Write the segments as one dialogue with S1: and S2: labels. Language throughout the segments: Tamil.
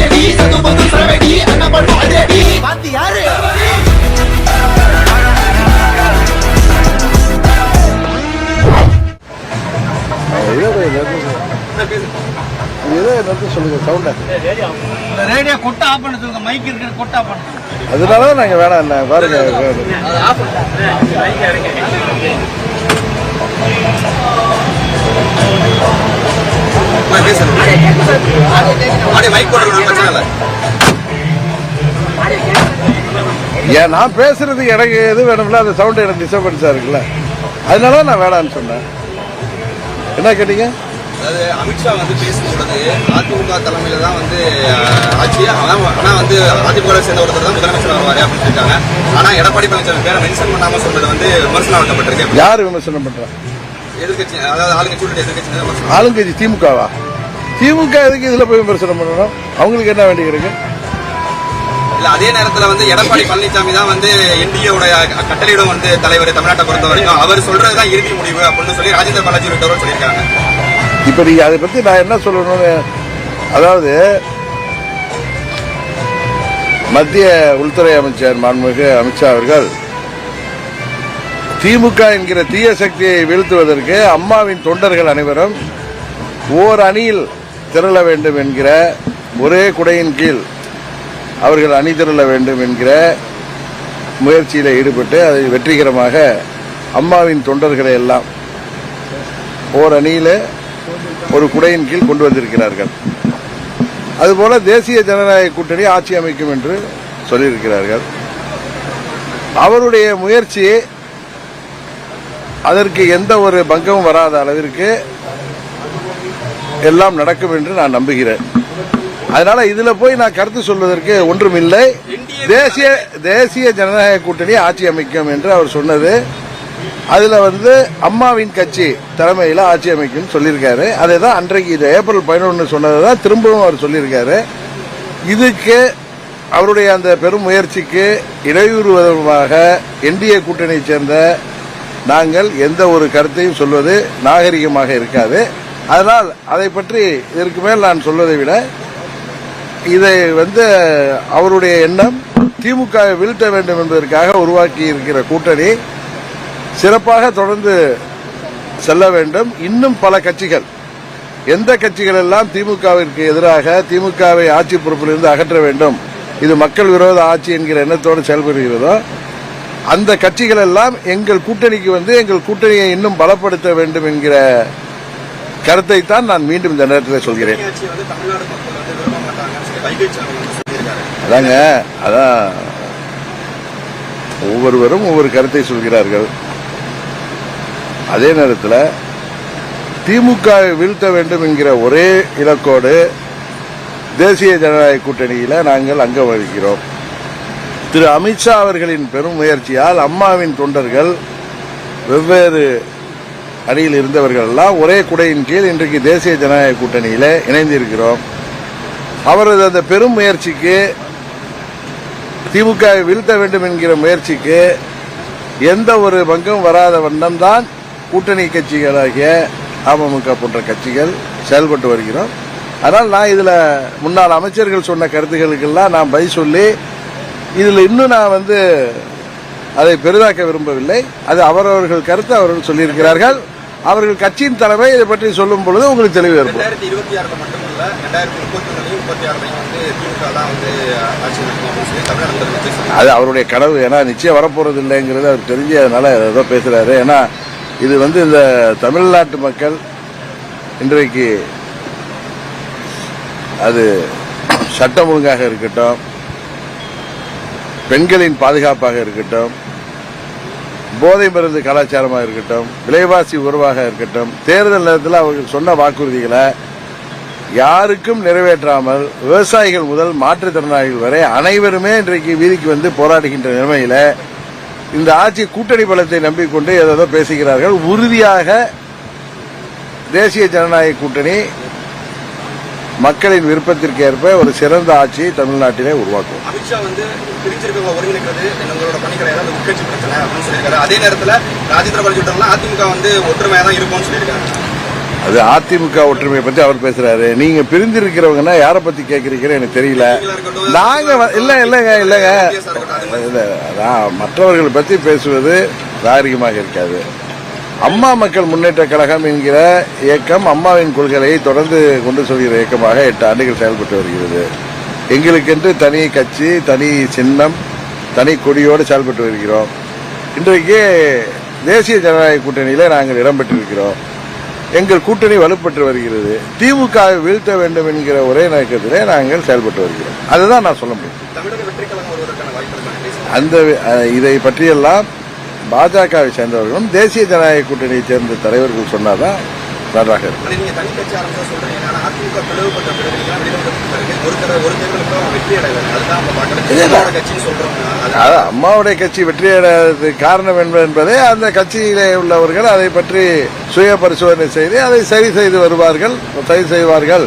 S1: அதிரடி சது பொது சரவெடி அண்ணன் பண்ணும் அதிரடி
S2: பாத்தி யாரு?
S3: அதனால தான் நாங்கள் வேணாம். என்ன பாருங்க.
S4: அப்படியே மைக் போட்டுருக்கணும் பிரச்சனை இல்லை.
S3: ஏன் நான் பேசுறது எனக்கு எது வேணும்ல? அந்த சவுண்ட் எனக்கு டிஸ்டர்பன்ஸாக இருக்குல்ல. அதனால தான் நான் வேணான்னு சொன்னேன். என்ன கேட்டீங்க?
S4: அதாவது அமித்ஷா வந்து பேசும்பொழுது அதிமுக தலைமையில தான் வந்து ஆட்சி. ஆனா வந்து அதிமுக சேர்ந்த ஒருத்தர் தான் முதலமைச்சர் வருவாரு அப்படின்னு சொல்லிட்டாங்க. ஆனா எடப்பாடி பழனிசாமி பேரை மென்ஷன் பண்ணாம சொல்றது வந்து விமர்சனம் வைக்கப்பட்டிருக்கு
S3: யார் விமர்சனம் பண்ணுறா
S4: எதிர்கட்சி அதாவது ஆளுங்கட்சி உள்ளிட்ட எதிர்கட்சி விமர்சனம்.
S3: ஆளுங்கட்சி திமுகவா? திமுக எதுக்கு இதில் போய் விமர்சனம் பண்ணணும்? அவங்களுக்கு என்ன வேண்டியிருக்கு
S4: இல்ல அதே நேரத்துல வந்து எடப்பாடி பழனிசாமி தான் வந்து என்டிஏவோட கட்டளையிடம் வந்து தலைவர் தமிழ்நாட்டை பொறுத்த வரைக்கும் அவர் சொல்றதுதான் இறுதி முடிவு அப்படின்னு சொல்லி ராஜேந்திர பாலாஜி உள்ளிட்டவரும் சொல்லியிருக்காங்க.
S3: இப்போ நீங்கள் அதை பற்றி நான் என்ன சொல்லணும்னு அதாவது மத்திய உள்துறை அமைச்சர் மாண்புமிகு அமித்ஷா அவர்கள் திமுக என்கிற தீய சக்தியை வீழ்த்துவதற்கு அம்மாவின் தொண்டர்கள் அனைவரும் ஓர் அணியில் திரள வேண்டும் என்கிற ஒரே குடையின் கீழ் அவர்கள் அணி திரள வேண்டும் என்கிற முயற்சியில் ஈடுபட்டு அதை வெற்றிகரமாக அம்மாவின் தொண்டர்களை எல்லாம் ஓர் அணியில் ஒரு குடையின் கீழ் கொண்டு வந்திருக்கிறார்கள். அதுபோல தேசிய ஜனநாயக கூட்டணி ஆட்சி அமைக்கும் என்று சொல்லியிருக்கிறார்கள். அவருடைய முயற்சி அதற்கு எந்த ஒரு பங்கமும் வராத அளவிற்கு எல்லாம் நடக்கும் என்று நான் நம்புகிறேன். அதனால இதுல போய் நான் கருத்து சொல்வதற்கு ஒன்றும் இல்லை தேசிய தேசிய ஜனநாயக கூட்டணி ஆட்சி அமைக்கும் என்று அவர் சொன்னது. அதுல வந்து அம்மாவின் கட்சி தலைமையில் ஆட்சி அமைக்கும் சொல்லியிருக்காரு. அதை தான் அன்றைக்கு இது ஏப்ரல் பதினொன்று சொன்னதை தான் திரும்பவும் அவர் சொல்லியிருக்காரு. இதுக்கு அவருடைய அந்த பெரும் முயற்சிக்கு இடையூறு விதமாக என்டிஏ கூட்டணியைச் சேர்ந்த நாங்கள் எந்த ஒரு கருத்தையும் சொல்வது நாகரிகமாக இருக்காது. அதனால் அதை பற்றி இதற்கு மேல் நான் சொல்வதை விட இதை வந்து அவருடைய எண்ணம் திமுக வீழ்த்த வேண்டும் என்பதற்காக உருவாக்கி இருக்கிற கூட்டணி சிறப்பாக தொடர்ந்து செல்ல வேண்டும். இன்னும் பல கட்சிகள் எந்த கட்சிகள் எல்லாம் திமுகவிற்கு எதிராக திமுகவை ஆட்சி பொறுப்பிலிருந்து அகற்ற வேண்டும் இது மக்கள் விரோத ஆட்சி என்கிற எண்ணத்தோடு செயல்படுகிறதோ அந்த கட்சிகள் எல்லாம் எங்கள் கூட்டணிக்கு வந்து எங்கள் கூட்டணியை இன்னும் பலப்படுத்த வேண்டும் என்கிற கருத்தை தான் நான் மீண்டும் இந்த நேரத்தில் சொல்கிறேன். அதாங்க அதான் ஒவ்வொருவரும் ஒவ்வொரு கருத்தை சொல்கிறார்கள். அதே நேரத்தில் திமுக வீழ்த்த வேண்டும் என்கிற ஒரே இலக்கோடு தேசிய ஜனநாயக கூட்டணியில் நாங்கள் அங்கம் வகிக்கிறோம். திரு அமித்ஷா அவர்களின் பெரும் முயற்சியால் அம்மாவின் தொண்டர்கள் வெவ்வேறு அணியில் இருந்தவர்கள் எல்லாம் ஒரே குடையின் கீழ் இன்றைக்கு தேசிய ஜனநாயக கூட்டணியில் இணைந்திருக்கிறோம். அவரது அந்த பெரும் முயற்சிக்கு திமுகவை வீழ்த்த வேண்டும் என்கிற முயற்சிக்கு எந்த ஒரு பங்கும் வராத வண்ணம் தான் கூட்டணி கட்சிகளாகிய அமமுக போன்ற கட்சிகள் செயல்பட்டு வருகிறோம். அதனால் நான் இதில் முன்னாள் அமைச்சர்கள் சொன்ன கருத்துக்களுக்கெல்லாம் நான் பதில் சொல்லி இதில் இன்னும் நான் வந்து அதை பெரிதாக்க விரும்பவில்லை. அது அவரவர்கள் கருத்து அவர்கள் சொல்லியிருக்கிறார்கள். அவர்கள் கட்சியின் தலைமை இதை பற்றி சொல்லும் பொழுது உங்களுக்கு தெளிவு ஏற்படும்.
S4: ரெண்டாயிரத்தி இருபத்தி ஆறுல மட்டுமல்ல ரெண்டாயிரத்தி முப்பத்தி ஒண்ணுலையும் முப்பத்தி ஆறுலையும் வந்து திமுக தான் வந்து ஆட்சி நடக்கும் அப்படின்னு சொல்லி தமிழக முதலமைச்சர் சொல்லியிருக்காரு.
S3: அது அவருடைய கனவு ஏன்னா நிச்சயம் வரப்போறது இல்லைங்கிறது அவர் தெரிஞ்சு அதனால ஏதோ பேசுறாரு. ஏன்னா இது வந்து இந்த தமிழ்நாட்டு மக்கள் இன்றைக்கு அது சட்டம் ஒழுங்காக இருக்கட்டும் பெண்களின் பாதுகாப்பாக இருக்கட்டும் போதை மருந்து கலாச்சாரமாக இருக்கட்டும் விலைவாசி உறவாக இருக்கட்டும் தேர்தல் நேரத்தில் அவர்கள் சொன்ன வாக்குறுதிகளை யாருக்கும் நிறைவேற்றாமல் விவசாயிகள் முதல் மாற்றுத்திறனாளிகள் வரை அனைவருமே இன்றைக்கு வீதிக்கு வந்து போராடுகின்ற நிலைமையில் இந்த ஆட்சி கூட்டணி பலத்தை நம்பிக்கொண்டு ஏதோ பேசுகிறார்கள். உறுதியாக தேசிய ஜனநாயக கூட்டணி மக்களின் விருப்பத்திற்கு ஏற்ப ஒரு சிறந்த ஆட்சியை தமிழ்நாட்டிலே உருவாக்கும்
S4: அமித்ஷா வந்து பிரிச்சிருக்கவங்க ஒருங்கிணைக்கிறது எங்களோட பணி கிடையாது அந்த உட்கட்சி பிரச்சனை அப்படின்னு சொல்லியிருக்காரு அதே நேரத்துல ராஜேந்திர பாலாஜி விட்டவங்களாம் அதிமுக வந்து ஒற்றுமையா தான் இருக்கும்னு சொல்லியிருக்காரு
S3: அது அதிமுக ஒற்றுமையை பத்தி அவர் பேசுறாரு நீங்க பிரிந்திருக்கிறவங்கன்னா யாரை பத்தி கேக்குறீங்கன்னு எனக்கு தெரியல நாங்க இல்ல இல்லங்க இல்லங்க இல்ல அதான் மற்றவர்கள் பத்தி பேசுவது நாகரிகமாக இருக்காது அம்மா மக்கள் முன்னேற்ற கழகம் என்கிற இயக்கம் அம்மாவின் கொள்கையை தொடர்ந்து கொண்டு செல்கிற இயக்கமாக எட்டு ஆண்டுகள் செயல்பட்டு வருகிறது. எங்களுக்கென்று தனி கட்சி தனி சின்னம் தனி கொடியோடு செயல்பட்டு வருகிறோம். இன்றைக்கு தேசிய ஜனநாயக கூட்டணியில நாங்கள் இடம்பெற்றிருக்கிறோம் எங்கள் கூட்டணி வலுப்பெற்று வருகிறது. திமுகவை வீழ்த்த வேண்டும் என்கிற ஒரே நோக்கத்திலே நாங்கள் செயல்பட்டு வருகிறோம். அதுதான் நான் சொல்ல முடியும். அந்த இதை பற்றியெல்லாம் பாஜகவை சேர்ந்தவர்களும் தேசிய ஜனநாயக கூட்டணியைச் சேர்ந்த தலைவர்கள் சொன்னாதான் நன்றாக இருக்கும். அம்மாவுடைய கட்சி வெற்றியடைவதற்கு காரணம் என்ப- என்பதை அந்த கட்சியிலே உள்ளவர்கள் அதை பற்றி சுய பரிசோதனை செய்து அதை சரி செய்து வருவார்கள் சரி செய்வார்கள்.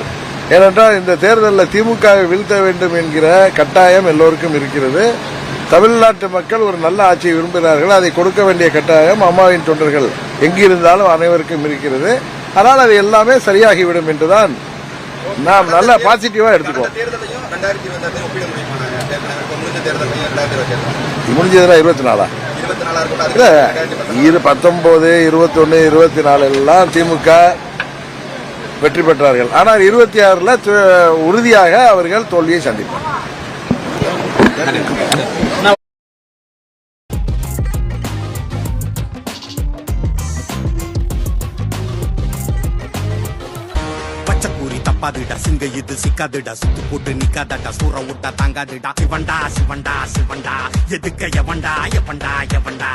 S3: ஏனென்றால் இந்த தேர்தலில் திமுகவை வீழ்த்த வேண்டும் என்கிற கட்டாயம் எல்லோருக்கும் இருக்கிறது. தமிழ்நாட்டு மக்கள் ஒரு நல்ல ஆட்சியை விரும்புகிறார்கள். அதை கொடுக்க வேண்டிய கட்டாயம் அம்மாவின் தொண்டர்கள் எங்கிருந்தாலும் அனைவருக்கும் இருக்கிறது. ஆனால் அது எல்லாமே சரியாகிவிடும் என்றுதான் நாம் நல்ல பாசிட்டிவா எடுத்துக்கோம்
S4: ரெண்டாயிரத்தி இருபத்தி
S3: நாலா இல்ல இரு பத்தொன்பது இருபத்தொன்னு இருபத்தி நாலு எல்லாம் திமுக வெற்றி பெற்றார்கள். ஆனால் இருபத்தி ஆறுல உறுதியாக அவர்கள் தோல்வியை சந்திப்பார்
S2: பச்சைக்கூறி தப்பாதுடா சிங்க இது சிக்காதுடா சுத்து போட்டு நிக்காதடா சூற விட்டா தாங்காதுடா. சிவண்டா சிவண்டா சிவண்டா எதுக்க எவண்டா எவண்டா எவண்டா